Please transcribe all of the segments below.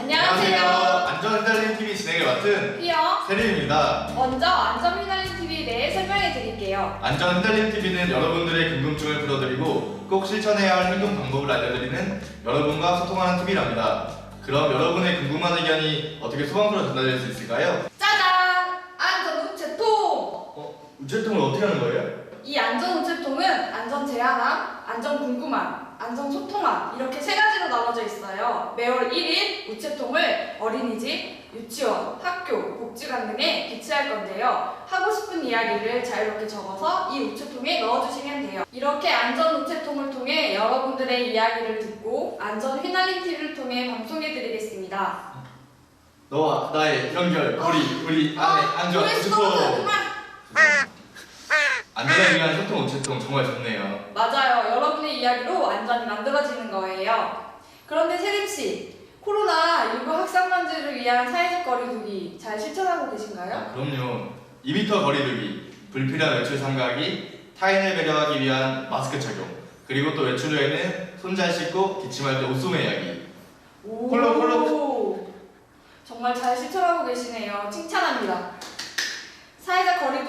안녕하세요. 안전 휘날림 TV 진행을 맡은 피어. 세림입니다. 먼저 안전 휘날림 TV에 대해 설명해 드릴게요. 안전 휘날림 TV는 여러분들의 궁금증을 풀어드리고 꼭 실천해야 할 행동 방법을 알려드리는 여러분과 소통하는 TV랍니다. 그럼 여러분의 궁금한 의견이 어떻게 소방서로 전달될 수 있을까요? 짜잔! 안전 우체통! 어, 우체통을 어떻게 하는 거예요? 이 안전 우체통은 안전 제한함, 안전 궁금함, 안전 소통함 이렇게 세 가지로 나눠져 있어요. 매월 1일 우체통을 어린이집, 유치원, 학교, 복지관 등에 비치할 건데요. 하고 싶은 이야기를 자유롭게 적어서 이 우체통에 넣어주시면 돼요. 이렇게 안전 우체통을 통해 여러분들의 이야기를 듣고 안전 휘날림 TV를 통해 방송해드리겠습니다. 너와 나의 연결, 우리 우리 안에 안전 조회수 우체통. 안전을 위한 소통 우체통 정말 좋네요. 맞아요. 이야기로 안전이 만들어지는 거예요. 그런데 세림 씨, 코로나19 확산방지를 위한 사회적 거리두기 잘 실천하고 계신가요? 아, 그럼요. 2m 거리두기, 불필요한 외출 삼가하기, 타인을 배려하기 위한 마스크 착용, 그리고 또 외출 후에는 손 잘 씻고 기침할 때 옷 소매하기. 오, 콜록, 콜록. 정말 잘 실천하고 계시네요. 칭찬합니다.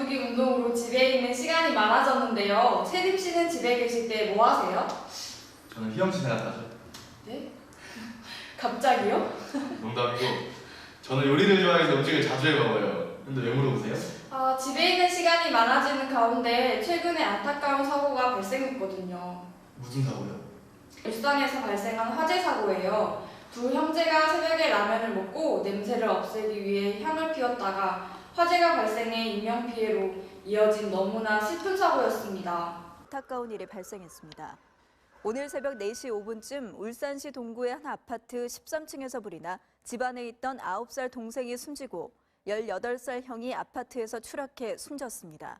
거리두기 운동으로 집에 있는 시간이 많아졌는데요. 세림 씨는 집에 계실 때 뭐 하세요? 저는 휘영씨 생각하죠. 네? 갑자기요? 농담이고 저는 요리를 좋아해서 음식을 자주 해 먹어요. 근데 왜 물어보세요? 아, 집에 있는 시간이 많아지는 가운데 최근에 안타까운 사고가 발생했거든요. 무슨 사고요? 일산에서 발생한 화재 사고예요. 두 형제가 새벽에 라면을 먹고 냄새를 없애기 위해 향을 피웠다가 화재가 발생해 인명피해로 이어진 너무나 슬픈 사고였습니다. 안타까운 일이 발생했습니다. 오늘 새벽 4시 5분쯤 울산시 동구의 한 아파트 13층에서 불이 나 집안에 있던 9살 동생이 숨지고 18살 형이 아파트에서 추락해 숨졌습니다.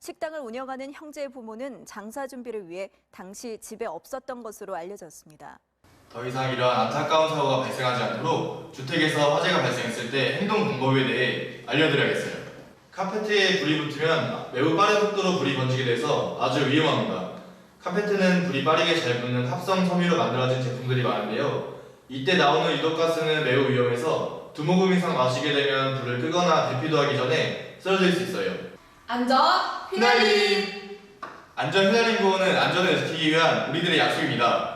식당을 운영하는 형제의 부모는 장사 준비를 위해 당시 집에 없었던 것으로 알려졌습니다. 더 이상 이러한 안타까운 사고가 발생하지 않도록 주택에서 화재가 발생했을 때 행동 방법에 대해 알려드려야겠어요. 카페트에 불이 붙으면 매우 빠른 속도로 불이 번지게 돼서 아주 위험합니다. 카페트는 불이 빠르게 잘 붙는 합성 섬유로 만들어진 제품들이 많은데요. 이때 나오는 유독가스는 매우 위험해서 두 모금 이상 마시게 되면 불을 끄거나 대피도 하기 전에 쓰러질 수 있어요. 안전 휘날림 안전 휘날림 구호는 안전을 지키기 위한 우리들의 약속입니다.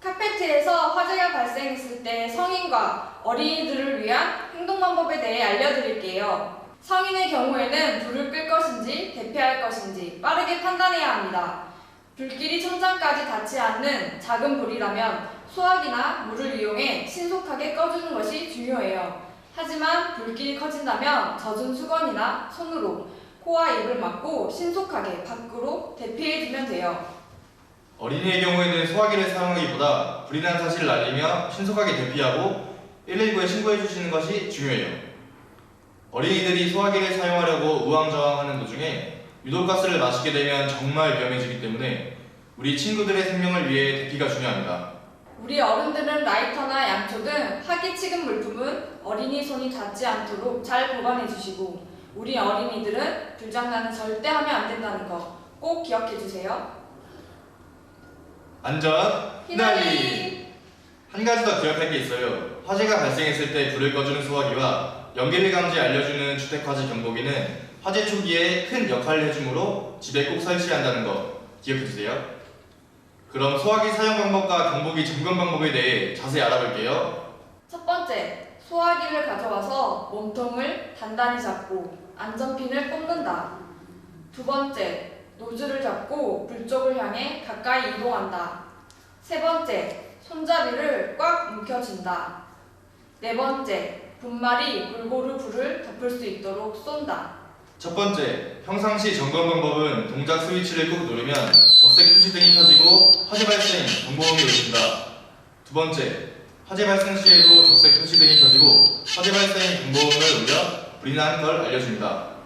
카페트에서 화재가 발생했을 때 성인과 어린이들을 위한 행동 방법에 대해 알려드릴게요. 성인의 경우에는 불을 끌 것인지 대피할 것인지 빠르게 판단해야 합니다. 불길이 천장까지 닿지 않는 작은 불이라면 수화기나 물을 이용해 신속하게 꺼주는 것이 중요해요. 하지만 불길이 커진다면 젖은 수건이나 손으로 코와 입을 막고 신속하게 밖으로 대피해주면 돼요. 어린이의 경우에는 소화기를 사용하기보다 불이 난 사실을 알리며 신속하게 대피하고 119에 신고해 주시는 것이 중요해요. 어린이들이 소화기를 사용하려고 우왕좌왕하는 도중에 유독가스를 마시게 되면 정말 위험해지기 때문에 우리 친구들의 생명을 위해 대피가 중요합니다. 우리 어른들은 라이터나 양초 등 화기치금 물품은 어린이 손이 닿지 않도록 잘 보관해 주시고 우리 어린이들은 불장난은 절대 하면 안 된다는 거 꼭 기억해 주세요. 안전 휘날리 한 가지 더 기억할 게 있어요. 화재가 발생했을 때 불을 꺼주는 소화기와 연기를 감지 알려주는 주택화재 경보기는 화재 초기에 큰 역할을 해주므로 집에 꼭 설치한다는 거 기억해 주세요. 그럼 소화기 사용 방법과 경보기 점검 방법에 대해 자세히 알아볼게요. 첫 번째, 소화기를 가져와서 몸통을 단단히 잡고 안전핀을 꼽는다. 두 번째, 노즐을 잡고 불 쪽을 향해 가까이 이동한다. 세 번째, 손잡이를 꽉 움켜쥔다. 네 번째, 분말이 골고루 불을 덮을 수 있도록 쏜다. 첫 번째, 평상시 점검 방법은 동작 스위치를 꾹 누르면 적색 표시등이 켜지고 화재 발생 경보음이 울린다. 두 번째, 화재 발생 시에도 적색 표시등이 켜지고 화재 발생 경보음을 울려 불이 난걸 알려줍니다.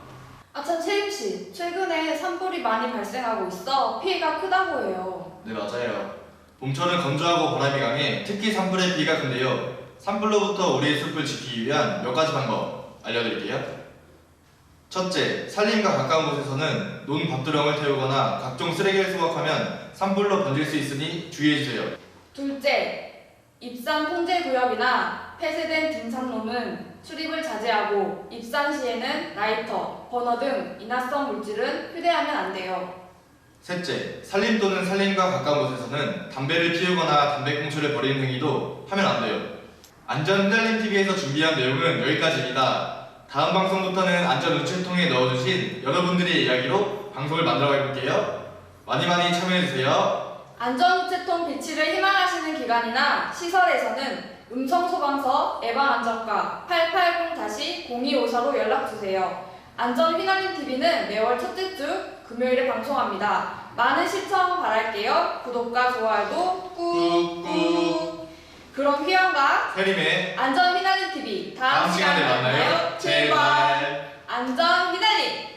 아참 세임 씨, 최근에 산불이 많이 발생하고 있어 피해가 크다고 해요. 네, 맞아요. 봄철은 건조하고 바람이 강해 특히 산불의 피해가 큰데요. 산불로부터 우리의 숲을 지키기 위한 몇 가지 방법 알려드릴게요. 첫째, 산림과 가까운 곳에서는 논 밭두렁을 태우거나 각종 쓰레기를 수확하면 산불로 번질 수 있으니 주의해주세요. 둘째, 입산 통제 구역이나 폐쇄된 등산로는 출입을 자제하고 입산 시에는 라이터, 버너 등 인화성 물질은 휴대하면 안 돼요. 셋째, 산림 또는 산림과 가까운 곳에서는 담배를 피우거나 담배꽁초를 버리는 행위도 하면 안 돼요. 안전 휘날림 TV에서 준비한 내용은 여기까지입니다. 다음 방송부터는 안전 우체통에 넣어주신 여러분들의 이야기로 방송을 만들어 볼게요. 많이 많이 참여해주세요. 안전 우체통 비치를 희망하시는 기관이나 시설에서는 음성소방서 예방안전과 880-025로 연락주세요. 안전 휘날림 TV는 매월 첫째 주 금요일에 방송합니다. 많은 시청 바랄게요. 구독과 좋아요도 꾹꾹. 그럼 휘영과 세림의 안전 휘날림 TV 다음, 다음 시간에 만나요. 제발. 안전 휘날림.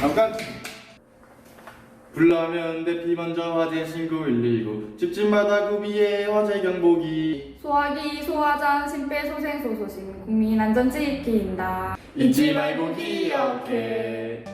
잠깐. 불나면 대 피 먼저 화재 신고 119 집집마다 구비해 화재 경보기. 소화기, 소화전, 심폐소생 소 소식 국민안전지키인다. 잊지 말고 기억해